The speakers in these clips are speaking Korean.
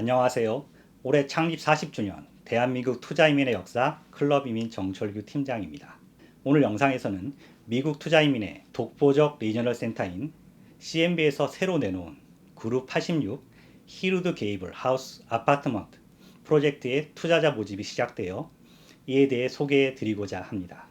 안녕하세요. 올해 창립 40주년 대한민국 투자이민의 역사 클럽 이민 정철규 팀장입니다. 오늘 영상에서는 미국 투자이민의 독보적 리저널 센터인 CMB에서 새로 내놓은 그룹 86 히루드 게이블 하우스 아파트먼트 프로젝트의 투자자 모집이 시작되어 이에 대해 소개해 드리고자 합니다.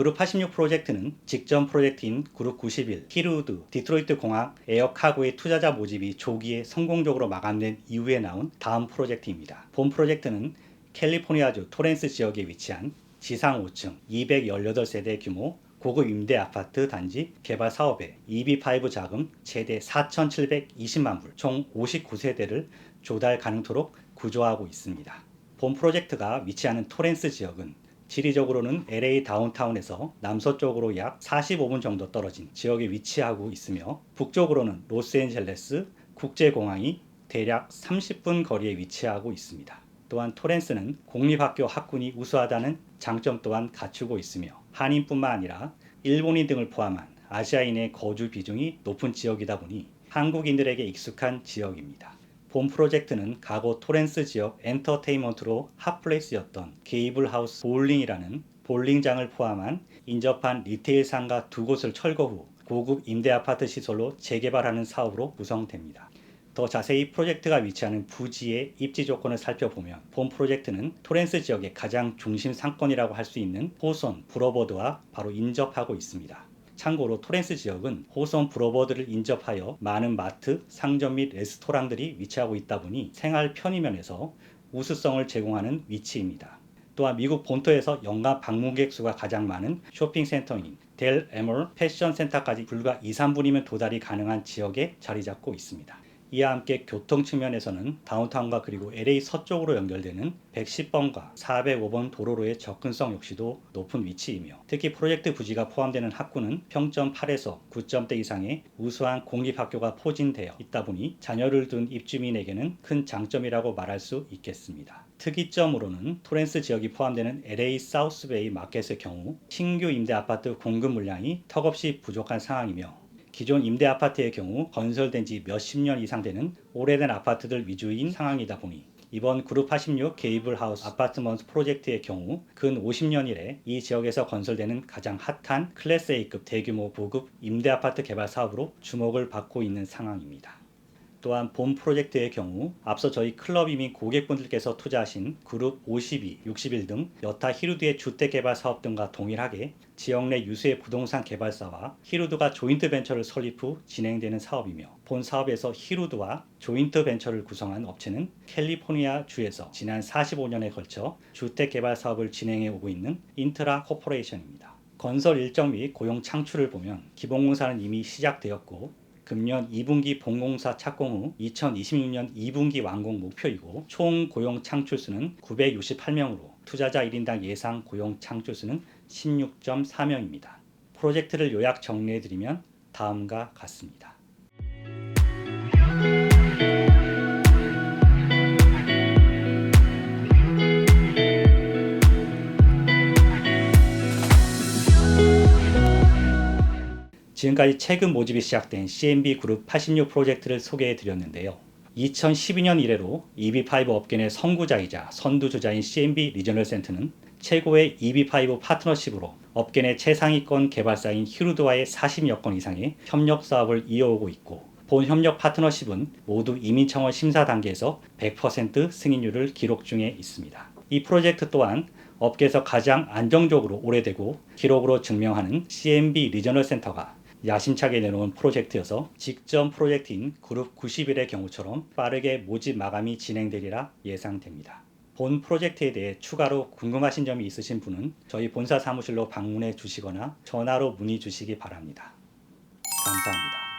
그룹 86 프로젝트는 직전 프로젝트인 그룹 91 히루드 디트로이트 공항 에어카고의 투자자 모집이 조기에 성공적으로 마감된 이후에 나온 다음 프로젝트입니다. 본 프로젝트는 캘리포니아주 토렌스 지역에 위치한 지상 5층 218세대 규모 고급 임대 아파트 단지 개발 사업에 EB5 자금 최대 4,720만 불, 총 59세대를 조달 가능토록 구조하고 있습니다. 본 프로젝트가 위치하는 토렌스 지역은 지리적으로는 LA 다운타운에서 남서쪽으로 약 45분 정도 떨어진 지역에 위치하고 있으며 북쪽으로는 로스앤젤레스 국제공항이 대략 30분 거리에 위치하고 있습니다. 또한 토렌스는 공립학교 학군이 우수하다는 장점 또한 갖추고 있으며 한인뿐만 아니라 일본인 등을 포함한 아시아인의 거주 비중이 높은 지역이다 보니 한국인들에게 익숙한 지역입니다. 본 프로젝트는 과거 토렌스 지역 엔터테인먼트로 핫플레이스였던 게이블 하우스 볼링이라는 볼링장을 포함한 인접한 리테일 상가 두 곳을 철거 후 고급 임대 아파트 시설로 재개발하는 사업으로 구성됩니다. 더 자세히 프로젝트가 위치하는 부지의 입지 조건을 살펴보면 본 프로젝트는 토렌스 지역의 가장 중심 상권이라고 할 수 있는 호선, 브로버드와 바로 인접하고 있습니다. 참고로 토렌스 지역은 호선 브로버드를 인접하여 많은 마트, 상점 및 레스토랑들이 위치하고 있다 보니 생활 편의면에서 우수성을 제공하는 위치입니다. 또한 미국 본토에서 연간 방문객 수가 가장 많은 쇼핑센터인 델 에멀 패션 센터까지 불과 2, 3분이면 도달이 가능한 지역에 자리 잡고 있습니다. 이와 함께 교통 측면에서는 다운타운과 그리고 LA 서쪽으로 연결되는 110번과 405번 도로로의 접근성 역시도 높은 위치이며 특히 프로젝트 부지가 포함되는 학구는 평점 8에서 9점대 이상의 우수한 공립학교가 포진되어 있다 보니 자녀를 둔 입주민에게는 큰 장점이라고 말할 수 있겠습니다. 특이점으로는 토렌스 지역이 포함되는 LA 사우스베이 마켓의 경우 신규 임대 아파트 공급 물량이 턱없이 부족한 상황이며 기존 임대 아파트의 경우 건설된 지 몇십 년 이상 되는 오래된 아파트들 위주인 상황이다 보니 이번 그룹 86 게이블 하우스 아파트먼트 프로젝트의 경우 근 50년 이래 이 지역에서 건설되는 가장 핫한 클래스 A급 대규모 고급 임대 아파트 개발 사업으로 주목을 받고 있는 상황입니다. 또한 본 프로젝트의 경우 앞서 저희 클럽 이민 고객분들께서 투자하신 그룹 52, 61 등 여타 히루드의 주택 개발 사업 등과 동일하게 지역 내 유수의 부동산 개발사와 히루드가 조인트 벤처를 설립 후 진행되는 사업이며 본 사업에서 히루드와 조인트 벤처를 구성한 업체는 캘리포니아 주에서 지난 45년에 걸쳐 주택 개발 사업을 진행해 오고 있는 인트라 코퍼레이션입니다. 건설 일정 및 고용 창출을 보면 기본공사는 이미 시작되었고 금년 2분기 본공사 착공 후 2026년 2분기 완공 목표이고 총 고용 창출수는 968명으로 투자자 1인당 예상 고용 창출수는 16.4명입니다. 프로젝트를 요약 정리해 드리면 다음과 같습니다. 지금까지 최근 모집이 시작된 CMB 그룹 86 프로젝트를 소개해 드렸는데요. 2012년 이래로 EB5 업계 내 선구자이자 선두주자인 CMB 리저널 센터는 최고의 EB5 파트너십으로 업계 내 최상위권 개발사인 히루드와의 40여 건 이상의 협력 사업을 이어오고 있고 본 협력 파트너십은 모두 이민청원 심사 단계에서 100% 승인율을 기록 중에 있습니다. 이 프로젝트 또한 업계에서 가장 안정적으로 오래되고 기록으로 증명하는 CMB 리저널 센터가 야심차게 내놓은 프로젝트여서 직전 프로젝트인 그룹 91의 경우처럼 빠르게 모집 마감이 진행되리라 예상됩니다. 본 프로젝트에 대해 추가로 궁금하신 점이 있으신 분은 저희 본사 사무실로 방문해 주시거나 전화로 문의 주시기 바랍니다. 감사합니다.